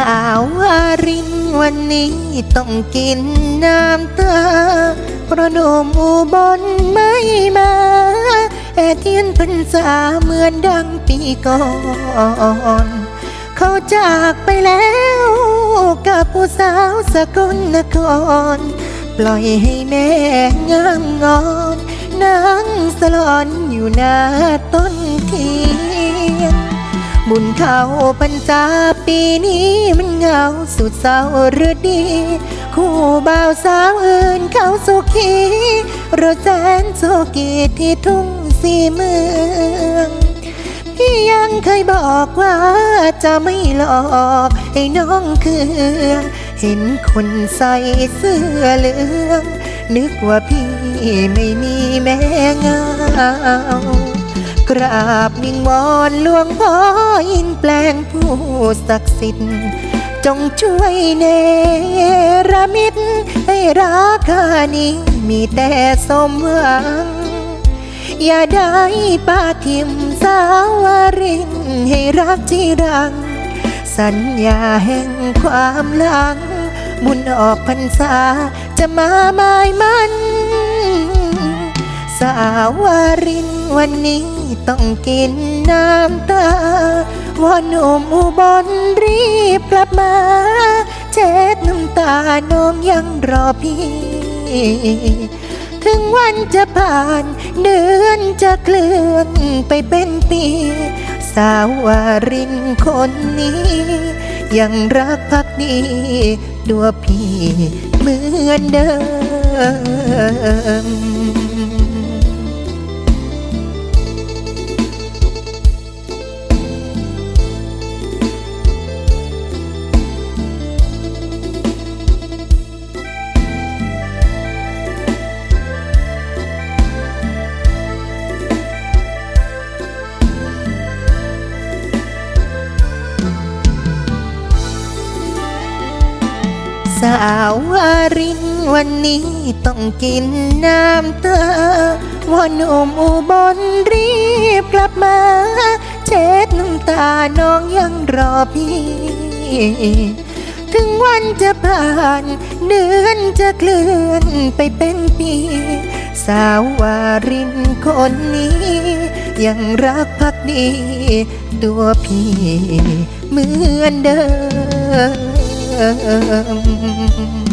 าววารินวันนี้ต้องกินน้ำตาเพราะหนมอุบลไม่มาแอเทียนพรรษาเหมือนดังปีก่อน เขาจากไปแล้วกับผู้สาวสกลนคร ปล่อยให้แม่งามงอนนางสลอนอยู่หน้าต้นเทีย บุญเขาพรรษาปีนี้มันเหงาสุดเศร้าหรือดี คู่บ่าวสาวอื่นเขาสุขีรถแสนโซกีที่ทุ่งสีเมืองพี่ยังเคยบอกว่าจะไม่หลอกให้น้องเคืองเห็นคนใส่เสื้อเหลือง นึกว่าพี่ไม่มีแม่เงา กราบมิงวอนหลวงพ่ออินแปลงผู้ศักดิ์สิทธิ์จงช่วยเนรมิตให้ราคานี้มีแต่สมหวัง อย่าได้ป้าทิมสาววารินให้รักที่รัง สัญญาแห่งความหลังมุนออกพรรษาจะมาหมายมัน สาววารินวันนี้ต้องกินน้ำตาวอนหนุ่มอุบลรีบกลับมา เช็ดน้ำตาน้องยังรอพี่ ถึงวันจะผ่านเดือนจะเคลื่อนไปเป็นปี สาววารินคนนี้ ยังรักพักดีดัวพี่เหมือนเดิม สาววารินวันนี้ต้องกินน้ำตาวอนอมอุบลรีบกลับมา เช็ดน้ำตาน้องยังรอพี่ ถึงวันจะผ่านเดือนจะเคลื่อนไปเป็นปี สาววารินคนนี้ ยังรักพักดี ตัวพี่เหมือนเดิ ม